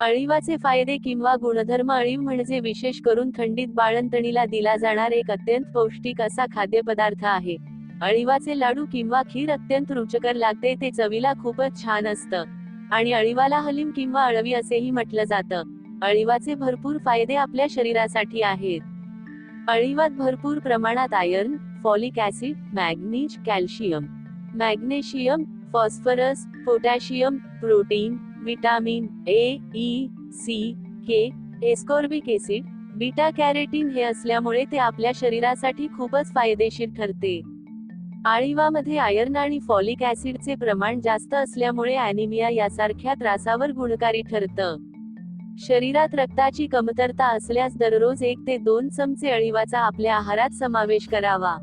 अळीवाचे फायदे किंवा गुणधर्म अळीव म्हणजे विशेष करून थंडीत बाळंतणीला दिला जाणार एक अत्यंत पौष्टिक असा खाद्यपदार्थ आहे. अळीवाचे लाडू किंवा खीर अत्यंत रुचकर लागते ते चवीला खूपच छान असतं. आणि अळीवाला हलीम किंवा अळवी असेही म्हटलं जातं. अळीवाचे भरपूर फायदे आपल्या शरीरासाठी आहेत. अळीवात भरपूर प्रमाणात iron folic acid manganese calcium. Magnesium phosphorus potassium protein vitamin A E C K ascorbic acid beta carotene हे असल्यामुळे ते आपल्या शरीरासाठी खूपच फायदेशीर ठरते. आळीवामध्ये आयर्न आणि फॉलिक ऍसिडचे प्रमाण जास्त असल्यामुळे अॅनिमिया यासारख्या त्रासावर गुणकारी ठरतं. शरीरात रक्ताची कमतरता असल्यास दररोज एक ते दोन चमचे अळीवाचा आपल्या आहारात समावेश करावा.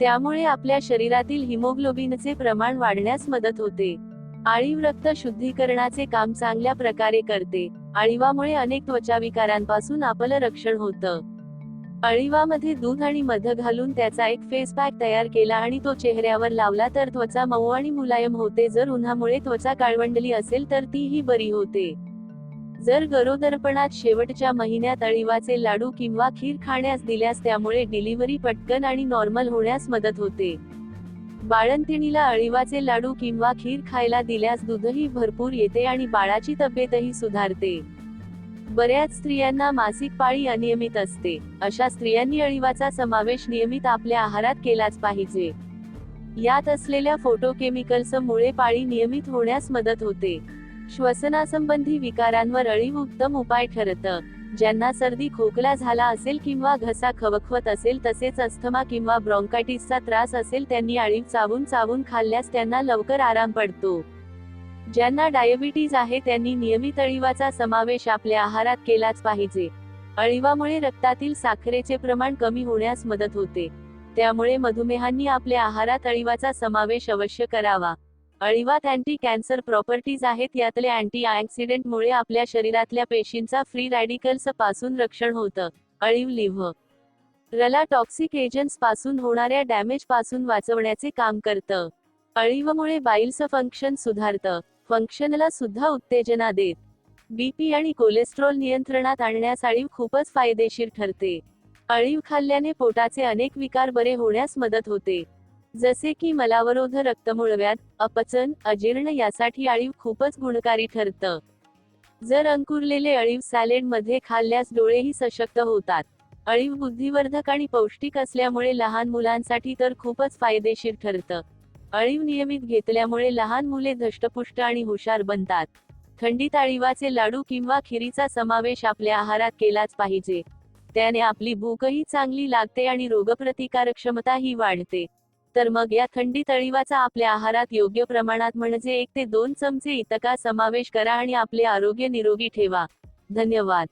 त्यामुळे आपल्या शरीरातील हिमोग्लोबिनचे प्रमाण वाढण्यास मदत होते. आळीव रक्त शुद्धीकरणाचे काम चांगल्या प्रकारे करते. आळीवामुळे अनेक त्वचा विकारांपासून आपलं रक्षण होतं. अळीवामध्ये दूध आणि मध घालून त्याचा एक फेस पॅक तयार केला आणि तो चेहऱ्यावर लावला तर त्वचा मऊ आणि मुलायम होते. जर उन्हामुळे त्वचा काळवंडली असेल तर तीही बरी होते. जर गरोदरपणात शेवटच्या महिन्यात अळीवाचे लाडू किंवा खीर खाण्यास दिल्यास त्यामुळे डिलिव्हरी पटकन आणि नॉर्मल होण्यास मदत होते. बाळंतिणीला अळीवाचे लाडू किंवा खीर खायला दिल्यास दूधही भरपूर येते आणि बाळाची तब्येतही सुधारते. बऱ्याच स्त्रियांना मासिक पाळी अनियमित असते. अशा स्त्रियांनी अळीवाचा समावेश नियमित आपल्या आहारात केलाच पाहिजे. यात असलेल्या फोटोकेमिकल्स मुळे पाळी नियमित होण्यास मदत होते. श्वसनासंबंधी विकारांवर अळीव उत्तम उपाय ठरतं. ज्यांना सर्दी खोकला झाला असेल किंवा घसा खवखवत असेल तसेच अस्थमा किंवा ब्रॉन्कायटिसचा त्रास असेल त्यांनी अळीव चावून चावून खाल्ल्यास त्यांना लवकर आराम पडतो. ज्यांना डायबिटीज आहे त्यांनी नियमित अळीवाचा समावेश आपल्या आहारात केलाच पाहिजे. अळीवामुळे रक्तातील साखरेचे प्रमाण कमी होण्यास मदत होते. त्यामुळे मधुमेहांनी आपल्या आहारात अळीवाचा समावेश अवश्य करावा. अळीवात अँटी कॅन्सर प्रॉपर्टीज आहेत. यातले अँटी ऑक्सिडेंटमुळे आपल्या शरीरातल्या पेशींचा फ्री रॅडिकल्सपासून रक्षण होतं. अळीव लिव्ह. रला टॉक्सिक एजंट्सपासून होणाऱ्या डॅमेजपासून वाचवण्याचे काम करतं. अळीवमुळे बाईलचं फंक्शन सुधारतं. फंक्शनला सुद्धा उत्तेजना देत. बीपी आणि कोलेस्ट्रॉल नियंत्रणात आणण्यास अळीव खूपच फायदेशीर ठरते. अळीव खाल्ल्याने पोटाचे अनेक विकार बरे होण्यास मदत होते. जसे की मलावरोध रक्तमुळव्यात अपचन अजीर्ण यासाठी अळीव खूपच गुणकारी ठरतं. जर अंकुरलेले अळीव सॅलेडमध्ये खाल्ल्यास डोळेही सशक्त होतात. अळीव बुद्धिवर्धक आणि पौष्टिक असल्यामुळे लहान मुलांसाठी तर खूपच फायदेशीर ठरतं. अळीव नियमित घेतल्यामुळे लहान मुले धष्टपुष्ट आणि हुशार बनतात. थंडीत अळीवाचे लाडू किंवा खिरीचा समावेश आपल्या आहारात केलाच पाहिजे. त्याने आपली भूकही चांगली लागते आणि रोगप्रतिकारक क्षमताही वाढते. तर मग या थंडीत अळीवाचा आपल्या आहारात योग्य प्रमाणात म्हणजे एक ते दोन चमचे इतका समावेश करा आणि आपले आरोग्य निरोगी ठेवा. धन्यवाद.